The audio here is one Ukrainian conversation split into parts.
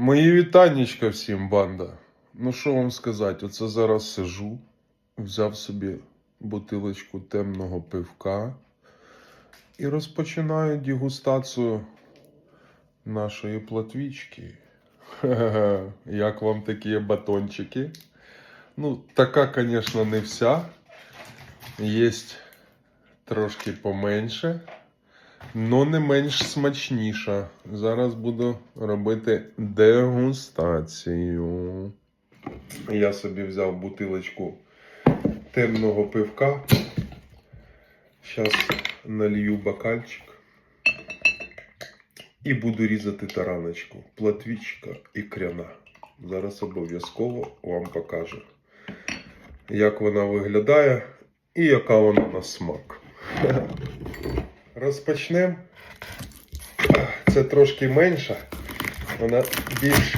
Мої вітаннячка всім, банда. Ну що вам сказати, оце зараз сижу, взяв собі бутилочку темного пивка і розпочинаю дегустацію нашої платвічки. Як вам такі батончики? Ну, така, звісно, не вся. Є трошки поменше. Но не менш смачніша. Зараз буду робити дегустацію. Я собі взяв бутилочку темного пивка. Зараз налью бокальчик. І буду різати тараночку. Платвічка і кряна. Зараз обов'язково вам покажу, як вона виглядає і яка вона на смак. Розпочнемо. Це трошки менша. Вона більш.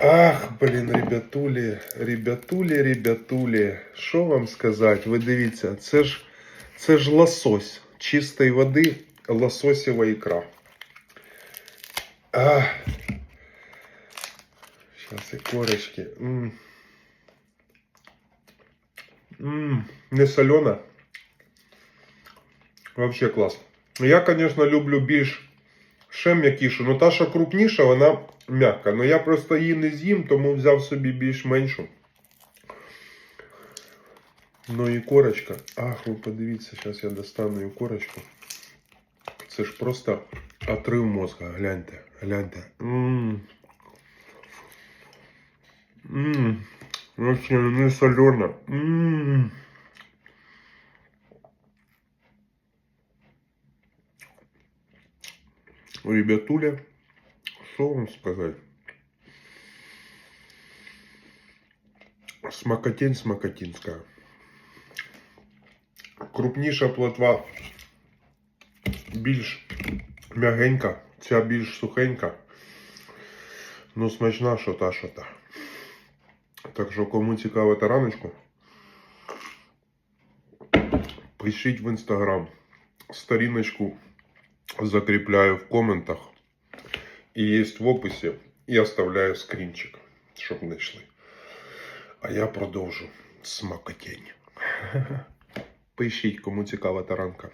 Ах, блін, ребятулі, ребятулі, ребятулі. Що вам сказати? Ви дивіться, це ж це ж лосось. Чистої води лососєва ікра. А. Зараз і корочки. М. М, Не солена. Вообще клас. Я, звісно, люблю більш ще м'якішу. Ну та, що крупніша, вона м'яка. Ну я просто її не з'їм, тому взяв собі більш меншу. Ну і корочка. Ах, ви подивіться, зараз я достану і корочку. Це ж просто отрив мозга. Гляньте, гляньте. Ммм. Ммм. Не солено. Ммм. Ребятуля, що вам сказати? Смакотень смакотинська. Крупніша плотва більш м'ягенька, ця більш сухенька. Ну, смачна що та, що та. Так що, кому цікаво тараночку, пишіть в інстаграм. Сторіночку закрепляю в комментах. И есть в описі. І оставляю скрінчик, щоб знайшли. А я продовжу смакотінь. Пишіть, кому цікава таранка.